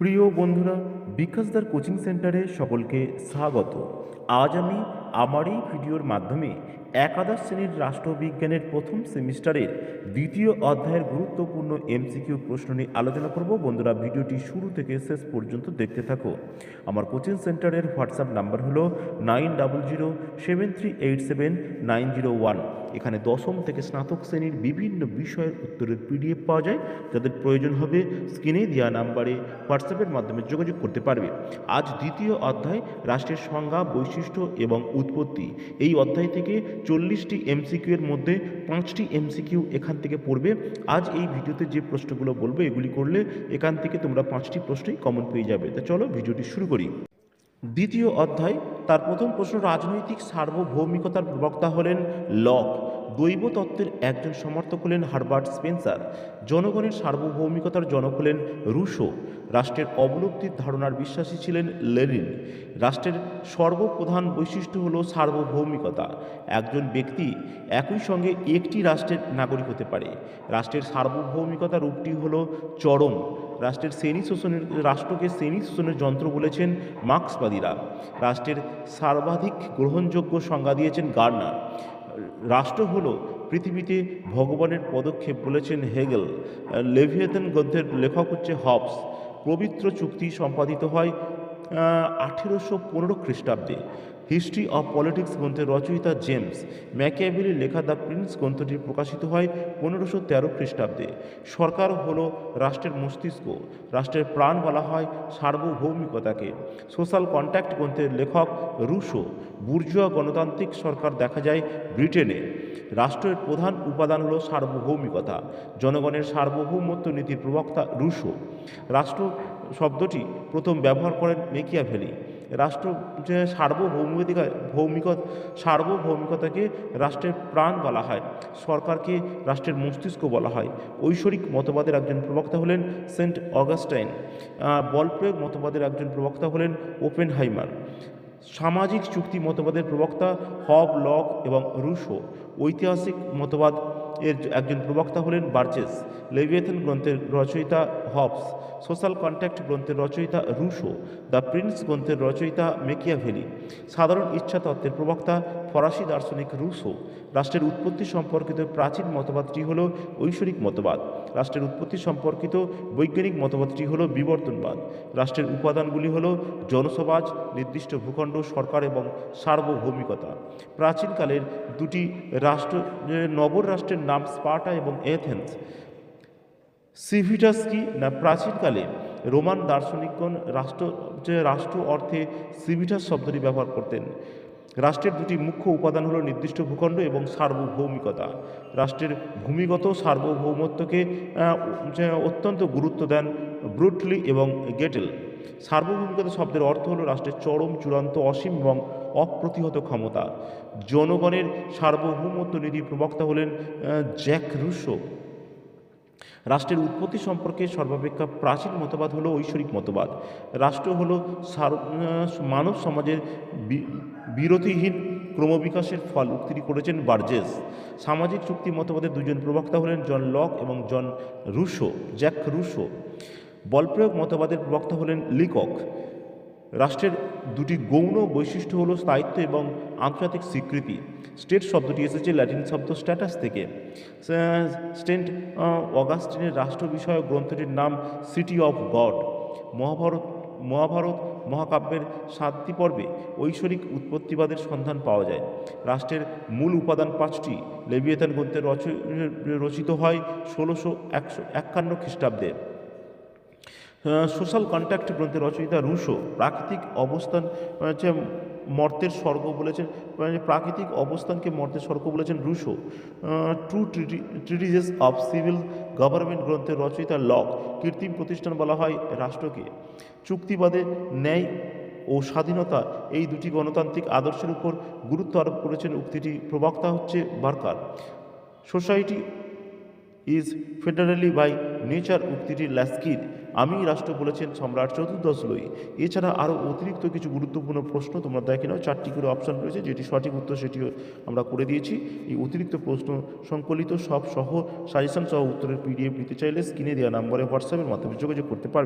প্রিয় বন্ধুরা বিকাশদার কোচিং সেন্টারে সকলকে স্বাগত। আজ আমি আমার এই ভিডিওর মাধ্যমে একাদশ শ্রেণির রাষ্ট্রবিজ্ঞানের প্রথম সেমিস্টারের দ্বিতীয় অধ্যায়ের গুরুত্বপূর্ণ এমসিকিউ প্রশ্ন নিয়ে আলোচনা করব। বন্ধুরা, ভিডিওটি শুরু থেকে শেষ পর্যন্ত দেখতে থাকো। আমার কোচিং সেন্টারের হোয়াটসঅ্যাপ নাম্বার হলো nine double zero seven three eight seven nine zero one. এখানে দশম থেকে স্নাতক শ্রেণির বিভিন্ন বিষয়ের উত্তরের পিডিএফ পাওয়া যায়। যাদের প্রয়োজন হবে স্ক্রিনে দেওয়া নাম্বারে হোয়াটসঅ্যাপের মাধ্যমে যোগাযোগ করতে পারবে। আজ দ্বিতীয় অধ্যায়, রাষ্ট্রের সংজ্ঞা, বৈশিষ্ট্য এবং উৎপত্তি। এই অধ্যায় থেকে চল্লিশটি এমসিকিউ এর মধ্যে পাঁচটি এমসিকিউ এখান থেকে পড়বে। আজ এই ভিডিওতে যে প্রশ্নগুলো বলব, এগুলি করলে এখান থেকে তোমরা পাঁচটি প্রশ্নই কমন পেয়ে যাবে। তা চলো ভিডিওটি শুরু করি। দ্বিতীয় অধ্যায়, তার প্রথম প্রশ্ন, রাজনৈতিক সার্বভৌমিকতার প্রবক্তা হলেন লক। দৈব তত্ত্বের একজন সমর্থক হলেন হারবার্ট স্পেন্সার। জনগণের সার্বভৌমিকতার জনক হলেন রুশো। রাষ্ট্রের অবলুপ্তির ধারণার বিশ্বাসী ছিলেন লেনিন। রাষ্ট্রের সর্বপ্রধান বৈশিষ্ট্য হল সার্বভৌমিকতা। একজন ব্যক্তি একই সঙ্গে একটি রাষ্ট্রের নাগরিক হতে পারে। রাষ্ট্রের সার্বভৌমিকতা রূপটি হল চরম। রাষ্ট্রের শ্রেণি শোষণের রাষ্ট্রকে শ্রেণি শোষণের যন্ত্র বলেছেন মার্ক্সবাদীরা। রাষ্ট্রের সর্বাধিক গ্রহণযোগ্য সংজ্ঞা দিয়েছেন গার্নার। রাষ্ট্র হলো পৃথিবীতে ভগবানের পদক্ষেপ বলেছেন হেগেল। লেভিয়েতন গ্রন্থের লেখক হচ্ছে হবস। পবিত্র চুক্তি সম্পাদিত হয় আঠেরোশো পনেরো খ্রিস্টাব্দে হিস্ট্রি অফ পলিটিক্স গ্রন্থের রচয়িতা জেমস ম্যাকিয়াভেলির লেখা দ্য প্রিন্স গ্রন্থটি প্রকাশিত হয় পনেরোশো তেরো খ্রিস্টাব্দে। সরকার হল রাষ্ট্রের মস্তিষ্ক। রাষ্ট্রের প্রাণ বলা হয় সার্বভৌমিকতাকে। সোশ্যাল কন্ট্যাক্ট গ্রন্থের লেখক রুশো। বুর্জুয়া গণতান্ত্রিক সরকার দেখা যায় ব্রিটেনে। রাষ্ট্রের প্রধান উপাদান হল সার্বভৌমিকতা। জনগণের সার্বভৌমত্ব নীতির প্রবক্তা রুশো। রাষ্ট্র শব্দটি প্রথম ব্যবহার করেন মেকিয়া মেকিয়াভেলি। রাষ্ট্র যে সার্বভৌমিকতা ভৌমিক সার্বভৌমিকতাকে রাষ্ট্রের প্রাণ বলা হয়, সরকারকে রাষ্ট্রের মস্তিষ্ক বলা হয়। ঐশ্বরিক মতবাদের একজন প্রবক্তা হলেন সেন্ট অগাস্টাইন বল প্রয়োগ মতবাদের একজন প্রবক্তা হলেন ওপেন হাইমার সামাজিক চুক্তি মতবাদের প্রবক্তা হব, লক এবং রুশো। ঐতিহাসিক মতবাদ এর একজন প্রবক্তা হলেন বার্চেস। লেভিয়েথন গ্রন্থের রচয়িতা হবস। সোশ্যাল কন্ট্যাক্ট গ্রন্থের রচয়িতা রুশো। দ্য প্রিন্স গ্রন্থের রচয়িতা মেকিয়াভেলি। সাধারণ ইচ্ছা তত্ত্বের প্রবক্তা ফরাসি দার্শনিক রুশো। রাষ্ট্রের উৎপত্তি সম্পর্কিত প্রাচীন মতবাদটি হল ঐশ্বরিক মতবাদ। রাষ্ট্রের উৎপত্তি সম্পর্কিত বৈজ্ঞানিক মতবাদটি হল বিবর্তনবাদ। রাষ্ট্রের উপাদানগুলি হল জনসমাজ, নির্দিষ্ট ভূখণ্ড, সরকার এবং সার্বভৌমিকতা। প্রাচীনকালের দুটি রাষ্ট্র নগর রাষ্ট্রের নাম স্পার্টা এবং এথেন্স। সিভিটাস কি না প্রাচীনকালে রোমান দার্শনিকগণ রাষ্ট্র, যে রাষ্ট্র অর্থে সিভিটাস শব্দটি ব্যবহার করতেন। রাষ্ট্রের দুটি মুখ্য উপাদান হলো নির্দিষ্ট ভূখণ্ড এবং সার্বভৌমিকতা। রাষ্ট্রের ভূমিগত সার্বভৌমত্বকে অত্যন্ত গুরুত্ব দেন ব্রুটলি এবং গেটেল। সার্বভৌমিকতা শব্দের অর্থ হলো রাষ্ট্রের চরম, চূড়ান্ত, অসীম এবং অপ্রতিহত ক্ষমতা। জনগণের সার্বভৌমত্ব নীতি প্রবক্তা হলেন জ্যাক রুশো। রাষ্ট্রের উৎপত্তি সম্পর্কে সর্বাপেক্ষা প্রাচীন মতবাদ হলো ঐশ্বরিক মতবাদ। রাষ্ট্র হলো মানব সমাজের বিরতিহীন ক্রমবিকাশের ফল। উক্তিটি করেছেন বার্জেস। সামাজিক চুক্তি মতবাদের দুজন প্রবক্তা হলেন জন লক এবং জন রুশো, জ্যাক রুশো। বলপ্রয়োগ মতবাদের প্রবক্তা হলেন লিকক। রাষ্ট্রের দুটি গৌণ বৈশিষ্ট্য হলো স্থায়িত্ব এবং আন্তর্জাতিক স্বীকৃতি। স্টেট শব্দটি এসেছে ল্যাটিন শব্দ স্ট্যাটাস থেকে। স্টেন্ট অগাস্টিনের রাষ্ট্র বিষয়ক গ্রন্থটির নাম City of God. Mahabharata Mahabharata মহাকাব্যের সাতটি পর্বে ঐশ্বরিক উৎপত্তিবাদের সন্ধান পাওয়া যায়। রাষ্ট্রের মূল উপাদান পাঁচটি লেবিয়েতান গ্রন্থে রচ- রচিত হয় ষোলোশো একশো, একান্ন খ্রিস্টাব্দে। সোশ্যাল কন্ট্যাক্ট গ্রন্থের রচয়িতা রুশো, প্রাকৃতিক অবস্থান হচ্ছে মর্তের স্বর্গ বলেছেন প্রাকৃতিক অবস্থানকে মর্তের স্বর্গ বলেছেন Rousseau two treatises of civil government গ্রন্থের রচয়িতা লক, কৃত্রিম প্রতিষ্ঠান বলা হয় রাষ্ট্রকে। চুক্তিবাদে ন্যায় ও স্বাধীনতা এই দুটি গণতান্ত্রিক আদর্শের উপর গুরুত্ব আরোপ করেছেন উক্তিটি প্রবক্তা হচ্ছে Barker. Society is federally by nature উক্তিটির ল্যাস্কির আমি রাষ্ট্র বলেছেন সম্রাট চতুর্দশ লই। এছাড়া আরও অতিরিক্ত কিছু গুরুত্বপূর্ণ প্রশ্ন তোমরা দেখে নাও। চারটি করে অপশান রয়েছে, যেটি সঠিক উত্তর সেটিও আমরা করে দিয়েছি। এই অতিরিক্ত প্রশ্ন সংকলিত সব সহ সাজেশন সহ উত্তরের পিডিএফ নিতে চাইলে স্ক্রিনে দেওয়া নম্বরে হোয়াটসঅ্যাপের মাধ্যমে যোগাযোগ করতে পারবে।